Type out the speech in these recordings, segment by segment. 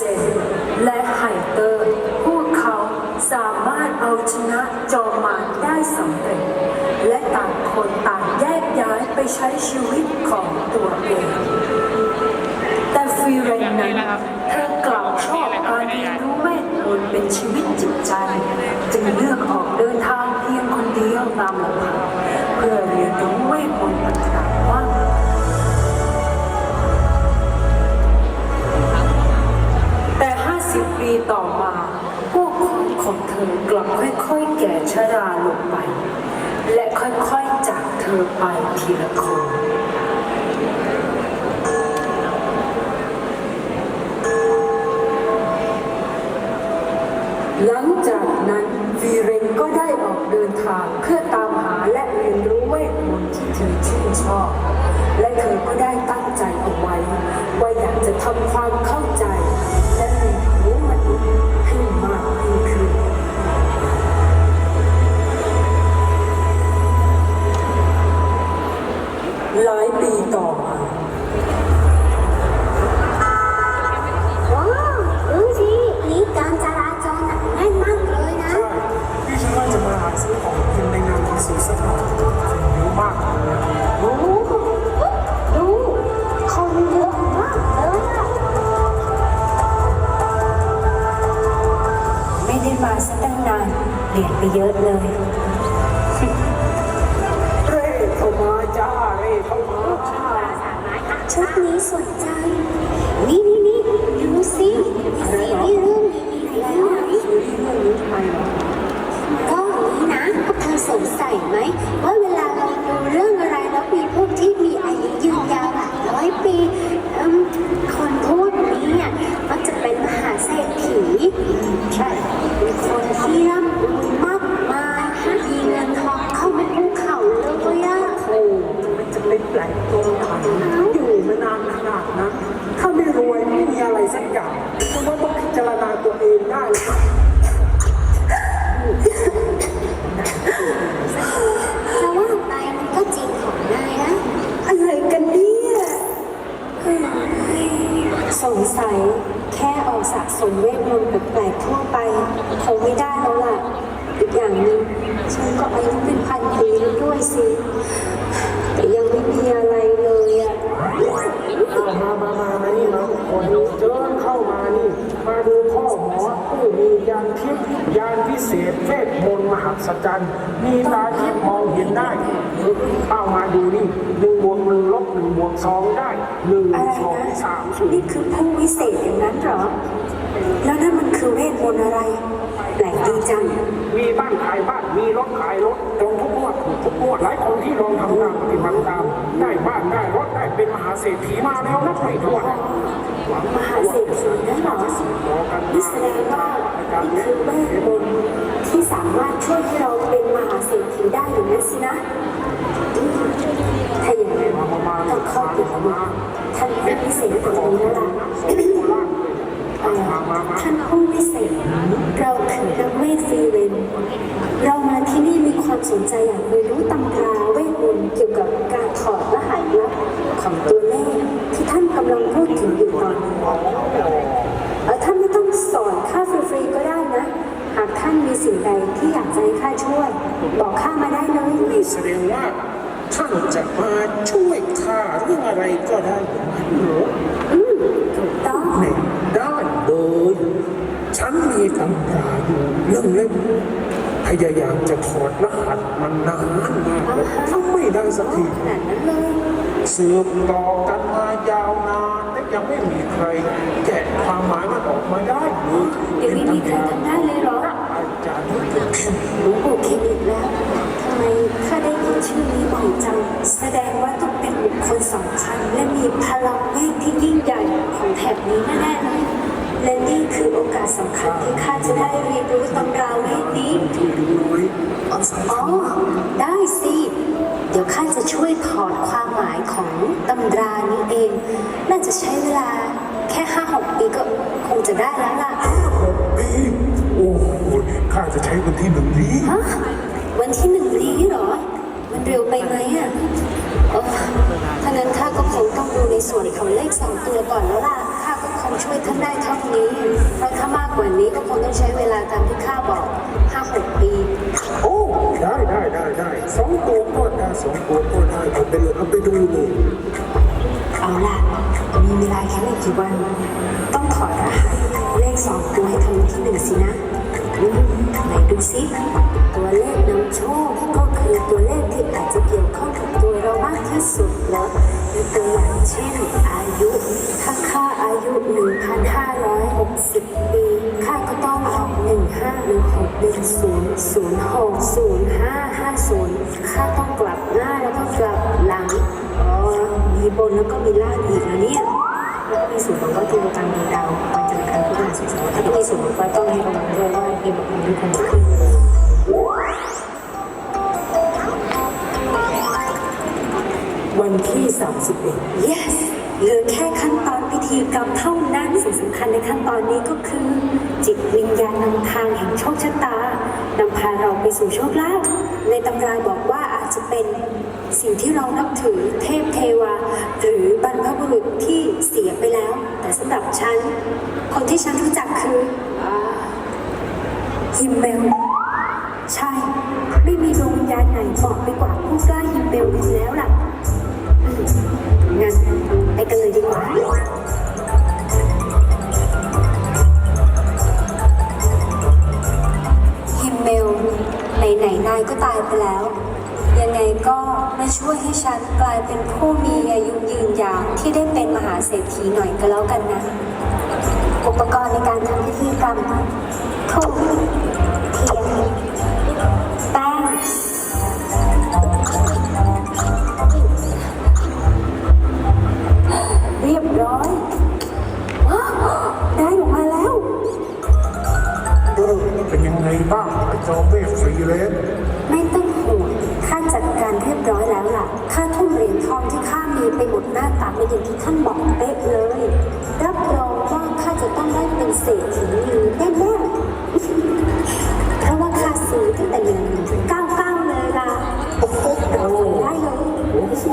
เซนและไฮเตอร์ พวกเขาสามารถเอาชนะจอมมารได้สำเร็จ และต่างคนต่างแยกย้ายไปใช้ชีวิตของตัวเอง แต่ฟีเรนนั้นเธอกล่าวชอบการเรียนรู้เวทมนต์เป็นชีวิตจิตใจ จึงเลือก ต่อมาพวกคนของเธอกลับค่อยๆแก่ชราลงไป และค่อยๆจากเธอไปทีละคนหลังจากนั้นวีเรนก็ได้ออกเดินทางเพื่อตามหาและเรียนรู้เวทมนต์ที่เธอชื่นชอบ และเธอก็ได้ตั้งใจเอาไว้ ว่าอยากจะทำความเข้า เปลี่ยนไปเยอะเลย เร่เข้ามาจ้าเร่เข้ามาชุดนี้สนใจนี่นี่ จารณาตัวเองได้หรือเปล่าแต่ว่าไปมันก็จริงของนายนะ อะไรกันเนี่ยสงสัยแค่ออกสะสมเวทมนต์แปลกๆทั่วไปคงไม่ได้แล้วล่ะ อีกอย่างหนึงฉันก็อายุเป็นพันปีแล้วด้วยสิ แต่ยังไม่มีอะไรเลยอะ มามามามานี่มาทุกคนเจิญเข้ามานี่ มาดูพ่อหมอผู้มียานทิพย์ยานพิเศษเวทมนต์มหัศจรรย์ มีตาทิพย์มองเห็นได้เข้ามาดูนี่หนึ่งบวกหนึ่งลบหนึ่งบวกสองได้หนึ่งอะไรสองนะสามศูนนี่ย์คือผู้วิเศษอย่างนั้นเหรอ แล้วนั่นมันคือเวทมนต์อะไร แปลกดีจัง มีบ้านขายบ้านมีรถขายรถตรงทุกงวดถูกทุกงวดหลายคนที่ลองทำ งานปฏิบัติตาม ได้บ้านได้รถได้เป็นมหาเศรษฐีมาแล้วนับไม่ถ้วนมหาเศรษฐีนั่นหรอนี่แสดงว่านี่คือเวทมนต์ที่สามารถช่วยให้เราเป็นมหาเศรษฐีได้อย่างนั้นสินะถ้าอย่างนั้นต้องเข้าถึงท่านผู้พิเศษคนนี้แล้วล่ะท่านผู้พิเศษ เราคือนักเวทฟรีเวนเรามาที่นี่มีความสนใจอยากเรียนรู้ตำราเข้าฟรีๆก็ได้นะ หากท่านมีสิ่งใดที่อยากจะให้ข้าช่วย บอกข้ามาได้เลยนี่แสดงว่าท่านจะมาช่วยข้าเรื่องอะไรก็ได้อย่างนั้นเหรออืมถูกต้องแน่ได้เลยฉันมีตำราอยู่เรื่องเล่มพยายามจะถอดรหัสมันนานมากแล้วทำไม่ได้สักทีขนาดนั้นเลย สืบต่อกันมายาวนานแต่ยังไม่มีใครแกะความหมายมันออกมาได้เลยเดี๋ยวไม่มีใครทำได้เลยเหรออาจารย์นี่เป็นหลวงปู่เคนอีกแล้วทำไมข้าได้ยินชื่อนี้บ่อยจังแสดงว่าต้องเป็นบุคคลสำคัญ และมีพลังเวทที่ยิ่งใหญ่ของแถบนี้แน่ๆเลยและนี่คือโอกาสสำคัญที่ข้าจะได้เรียนรู้ตำราเวทนี้ ที่ดูน้อยอันสำ อ๋ คั อ ญ ได้สิ เดี๋ยวข้าจะช่วยถอดความหมายของตำรานี้เอง น่า จะใช้เวลาแค่ห้าหกปีก็คงจะได้แล้วล่ะหกปีโอ้โหข้าจะใช้วันที่หนึ่งนี้ฮะวันที่หนึ่งนี้เหรอ มันเร็วไปไหมอะเออถ้านั้นข้าก็คงต้องดูในส่วนของเลขสองตัวก่อนแล้วล่ะข้าก็คงฉันช่วยท่านได้เท่านี้เพราะถ้ามากกว่านี้ก็คงต้องใช้เวลาตามที่ข้าบอกห้าหกปี โอ้ได้ได้ได้ได้สองตัวก็ได้สองตัวก็ได้เอาไปเลยเอาไปดูเลยเอาล่ะีเวลาแค่ไม่กี่วัน ต้องถอดรหัสเลขสองตัวให้ทะลุที่หนึ่งสินะคือไหนดูสิตัวเลขนำโชคก็คือตัวเลขที่อาจจะเกี่ยวข้องกับตัวเรามากที่สุดแล้วตัวอย่างเช่นอายุ ถ้าค่าอายุ 1,560 ปีค่าก็ต้องออก1 5 1 6 1 0 0 6 0 5 5 บนแล้วก็มีล่างอีกแล้วเนี่ยแล้วก็มีสูตรของก็ตัวกลางดาววันจันทร์อังคารพุธพฤหัสศุกร์เสาร์ถ้าก็มีสูตรของก็ต้องให้ระวังด้วยว่ามีบทมีทุกคนขึ้นวันที่ 31 yes เหลือแค่ขั้นตอนพิธีกรรมเท่านั้นสิ่งสำคัญในขั้นตอนนี้ก็คือ จิตวิญญาณนำทางแห่งโชคชะตานำพาเราไปสู่โชคลาภในตำราบอกว่าอาจจะเป็น สิ่งที่เรานับถือเทพเทวา หรือบรรพบุรุษที่เสียไปแล้ว แต่สำหรับฉัน คนที่ฉันรู้จักคือฮิมเบลใช่ ไม่มีดวงวิญญาณไหนเหมาะไปกว่าผู้ ฉันกลายเป็นผู้มีอายุยืนยาวที่ได้เป็นมหาเศรษฐีหน่อยก็แล้วกันนะ อุปกรณ์ในการทำพิธีกรรมทุ่มเทียน ทุ่มเหรียญทองที่ข้ามีไปหมดหน้าตาไปอย่างที่ท่านบอกเป๊ะเลย รับรองว่าข้าจะต้องได้เป็นเศรษฐีนีแน่ๆเพราะว่าข้าซื้อตั้งแต่หนึ่งถึงเก้าเก้าเลยล่ะโอ้โหเราได้เลยโอ้โห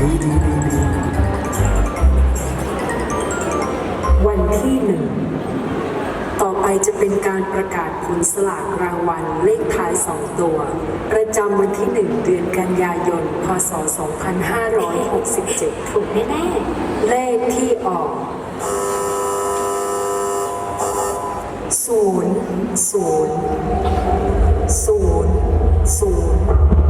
ดีดีดีดี จะเป็นการประกาศผลสลากรางวัลเลขท้าย 2 ตัว ประจำวันที่ 1 เดือนกันยายน พศ 2567 ถูกแน่เลขที่ออก 0 0 0 0